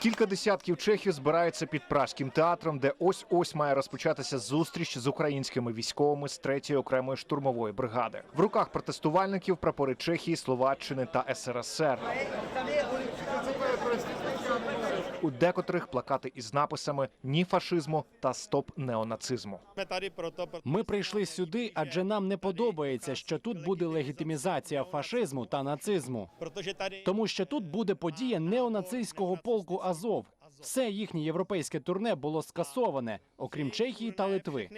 Кілька десятків чехів збираються під пражським театром, де ось ось має розпочатися зустріч з українськими військовими з третьої окремої штурмової бригади. В руках протестувальників прапори Чехії, Словаччини та СРСР. У декотрих плакати із написами Ні фашизму та Стоп неонацизму. Ми прийшли сюди, адже нам не подобається, що тут буде легітимізація фашизму та нацизму, тому що тут буде подія неонацистського полку Азов. Все їхнє європейське турне було скасоване, окрім Чехії та Литви.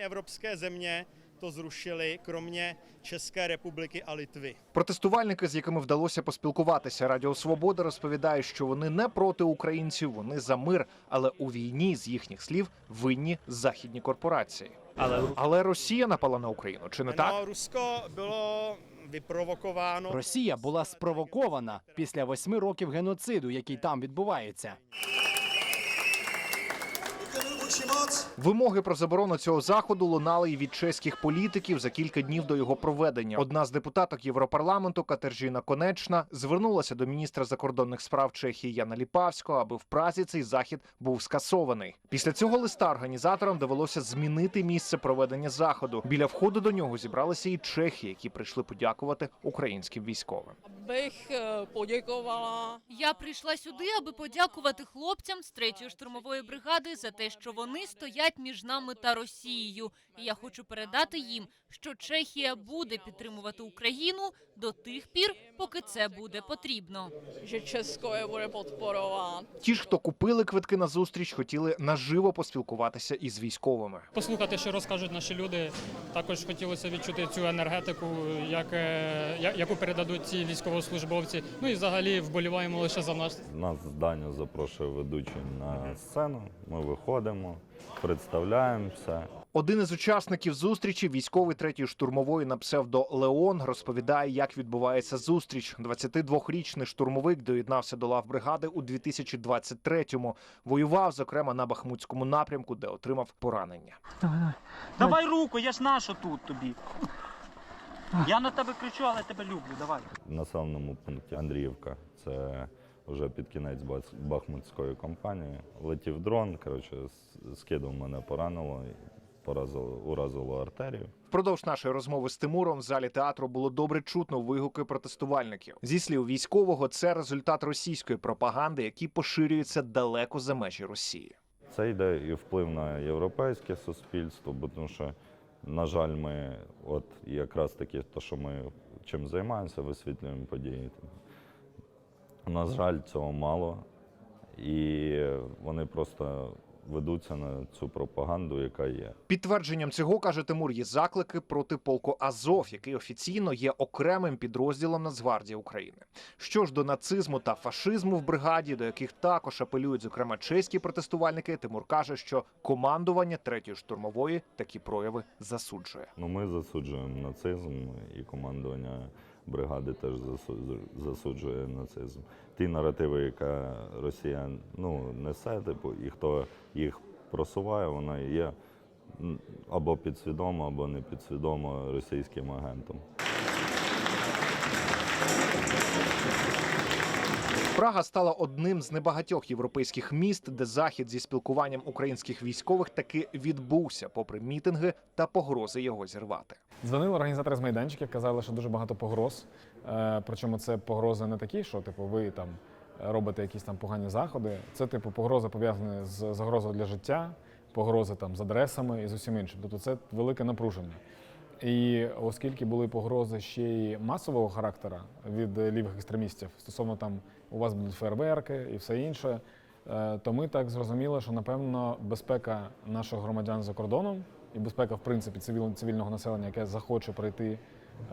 To zrušily, kromě České republiky a Litvy. Протестувальники, з якими вдалося поспілкуватися, Радіо Свобода розповідають, що вони не проти українців, вони за мир, але у війні з їхніх слів винні західні корпорації. Але, але Росія напала на Україну, чи не так? No, Rusko bylo. Росія була спровокована після восьми років геноциду, який там відбувається. Вимоги про заборону цього заходу лунали і від чеських політиків за кілька днів до його проведення. Одна з депутаток Європарламенту Катержіна Конечна звернулася до міністра закордонних справ Чехії Яна Ліпавського, аби в Празі цей захід був скасований. Після цього листа організаторам довелося змінити місце проведення заходу. Біля входу до нього зібралися і чехи, які прийшли подякувати українським військовим. eh, Я прийшла сюди, аби подякувати хлопцям з третьої штурмової бригади за те, що вони стоять між нами та Росією. І я хочу передати їм, що Чехія буде підтримувати Україну до тих пір, поки це буде потрібно. Ті ж, хто купили квитки на зустріч, хотіли наживо поспілкуватися із військовими. послухати, що розкажуть наші люди. Також хотілося відчути цю енергетику, як, е, яку передадуть ці військовослужбовці. Ну і взагалі вболіваємо лише за нас. Нас Даню запрошує ведучий на сцену. Ми виходимо, представляємося. Один із учасників зустрічі, військовий третьої штурмової на псевдо Леон, розповідає, як відбувається зустріч. 22-річний штурмовик доєднався до лав бригади у 2023-му. Воював, зокрема, на Бахмутському напрямку, де отримав поранення. Давай руку, я ж наша тут тобі. Я на тебе кричу, але тебе люблю. Давай. В населеному пункті Андріївка. Це вже під кінець Бахмутської кампанії. Летів дрон, коротше, с- скидом мене поранило, і поразило, уразило артерію. Впродовж нашої розмови з Тимуром в залі театру було добре чутно вигуки протестувальників. Зі слів військового, це результат російської пропаганди, який поширюється далеко за межі Росії. Це йде і вплив на європейське суспільство, бо тому що, на жаль, ми, от якраз таки, то, що ми чим займаємося, висвітлюємо події. На жаль, цього мало. І вони просто ведуться на цю пропаганду, яка є. Підтвердженням цього каже Тимур, є заклики проти полку Азов, який офіційно є окремим підрозділом Нацгвардії України. Що ж до нацизму та фашизму в бригаді, до яких також апелюють, зокрема чеські протестувальники, Тимур каже, що командування третьої штурмової такі прояви засуджує. Ну, ми засуджуємо нацизм, і командування бригади теж засу- засуджує нацизм. Ті наративи, яка Росія ну, несе, типу, і хто їх просуває, вона є або підсвідомо, або не підсвідомо російським агентом. Прага стала одним з небагатьох європейських міст, де захід зі спілкуванням українських військових таки відбувся, попри мітинги та погрози його зірвати. Дзвонили організатори з майданчиків, казали, що дуже багато погроз. Е, Причому це погрози не такі, що типу ви там робите якісь там погані заходи. Це типу погрози пов'язані з загрозою для життя, погрози там з адресами і з усім іншим. Тобто це велике напруження. І оскільки були погрози ще й масового характера від лівих екстремістів, стосовно там у вас будуть фейерверки і все інше, е, то ми так зрозуміли, що напевно безпека наших громадян за кордоном і безпека, в принципі, цивіл- цивільного населення, яке захоче прийти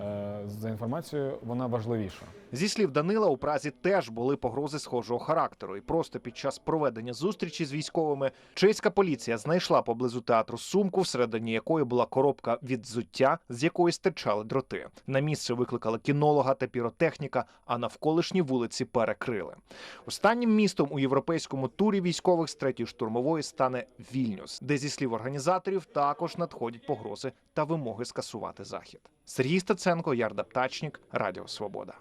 е, за інформацією, вона важливіша. Зі слів Данила, у Празі теж були погрози схожого характеру, і просто під час проведення зустрічі з військовими чеська поліція знайшла поблизу театру сумку, всередині якої була коробка від взуття, з якої стирчали дроти. На місце викликали кінолога та піротехніка, а навколишні вулиці перекрили. Останнім містом у європейському турі військових з третьої штурмової стане Вільнюс, де зі слів організаторів також надходять погрози та вимоги скасувати захід. Сергій Стеценко, Ярда Птачнік, Радіо Свобода.